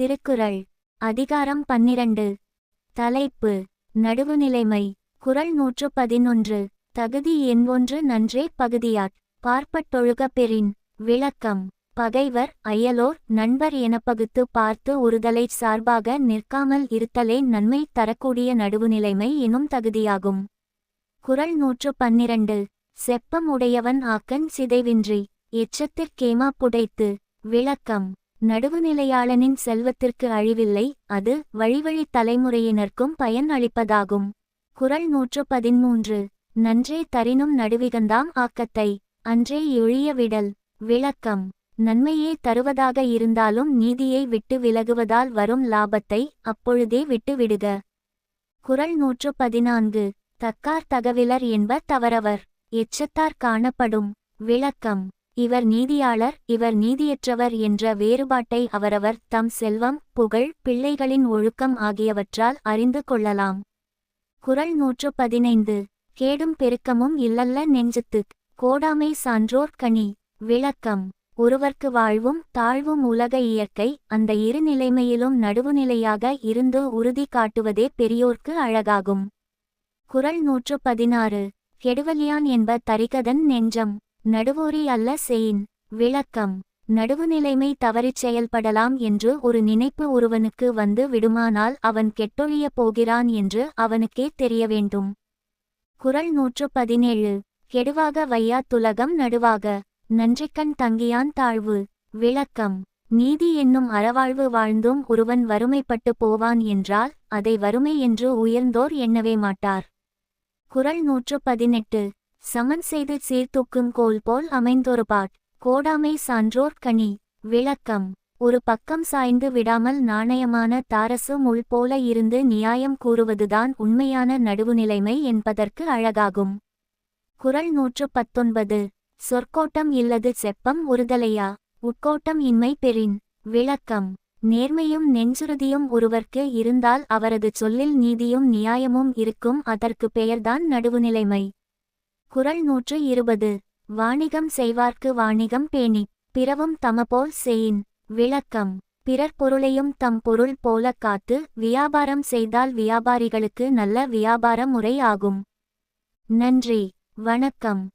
திருக்குறள். அதிகாரம் பன்னிரண்டு. தலைப்பு. நடுவுநிலைமை. குறள் நூற்று பதினொன்று. தகுதி எண் ஒன்று நன்றே பகுதியாட். பார்ப்பட்டொழுக பெறின். விளக்கம். பகைவர் அயலோர் நண்பர் என பகுத்து பார்த்து ஒருதலைச் சார்பாக நிற்காமல் இருத்தலே நன்மை தரக்கூடிய நடுவுநிலைமை எனும் தகுதியாகும். குறள் நூற்று பன்னிரண்டு. செப்பம் உடையவன் ஆக்கன் சிதைவின்றி. எச்சத்திற்கேமா புடைத்து. விளக்கம். நடுவுநிலையாளனின் செல்வத்திற்கு அழிவில்லை அது வழிவழி தலைமுறையினர்க்கும் பயன் அளிப்பதாகும். குறள் நூற்று பதிமூன்று நன்றே தரினும் நடுவிகந்தாம் ஆக்கத்தை. அன்றே எழிய விடல். விளக்கம். நன்மையே தருவதாக இருந்தாலும் நீதியை விட்டு விலகுவதால் வரும் லாபத்தை அப்பொழுதே விட்டு குரல் குறள் நூற்று பதினான்கு. தக்கார் தகவிலர் என்ப தவறவர். எச்சத்தார் காணப்படும். விளக்கம். இவர் நீதியாளர் இவர் நீதியற்றவர் என்ற வேறுபாட்டை அவரவர் தம் செல்வம் புகழ் பிள்ளைகளின் ஒழுக்கம் ஆகியவற்றால் அறிந்து கொள்ளலாம். குறள் நூற்று பதினைந்து. கேடும் பெருக்கமும் இல்லல்ல நெஞ்சத்துக். கோடாமை சான்றோர் கனி. விளக்கம். ஒருவர்க்கு வாழ்வும் தாழ்வும் உலக இயற்கை அந்த இரு நிலைமையிலும் நடுவுநிலையாக இருந்து உறுதி காட்டுவதே பெரியோர்க்கு அழகாகும். குறள் நூற்று பதினாறு. கெடுவலியான் என்ப தரிகதன் நெஞ்சம். நடுவோரி அல்ல செயின். விளக்கம். நடுவுநிலைமை தவறிச் செயல்படலாம் என்று ஒரு நினைப்பு ஒருவனுக்கு வந்து விடுமானால் அவன் கெட்டொழியப் போகிறான் என்று அவனுக்கே தெரிய வேண்டும். குறள் நூற்று பதினேழு. கெடுவாக வையா துலகம் நடுவாக. நன்றிக்கண் தங்கியான் தாழ்வு. விளக்கம். நீதி என்னும் அறவாழ்வு வாழ்ந்தும் ஒருவன் வறுமைப்பட்டு போவான் என்றால் அதை வறுமை என்று உயர்ந்தோர் எண்ணவே மாட்டார். குரல் நூற்று பதினெட்டு. சமன் செய்து சீர்தூக்கும் கோல் போல் அமைந்தொரு பாட். கோடாமை சான்றோர் கனி. விளக்கம். ஒரு பக்கம் சாய்ந்து விடாமல் நாணயமான தாரசு முள் போல இருந்து நியாயம் கூறுவதுதான் உண்மையான நடுவுநிலைமை என்பதற்கு அழகாகும். குறள் நூற்று பத்தொன்பது. சொற்கோட்டம் இல்லது செப்பம் ஒருதலையா உட்கோட்டம் இன்மை பெறின். விளக்கம். நேர்மையும் நெஞ்சுறுதியும் ஒருவர்க்கு இருந்தால் அவரது சொல்லில் நீதியும் நியாயமும் இருக்கும் அதற்கு பெயர்தான் நடுவுநிலைமை. குறள் நூற்று இருபது. வாணிகம் செய்வார்க்கு வாணிகம் பேணி. பிறவும் தமபோல் செயின் விளக்கம். பிறர் பொருளையும் தம் பொருள் போல காத்து வியாபாரம் செய்தால் வியாபாரிகளுக்கு நல்ல வியாபார முறை ஆகும். நன்றி. வணக்கம்.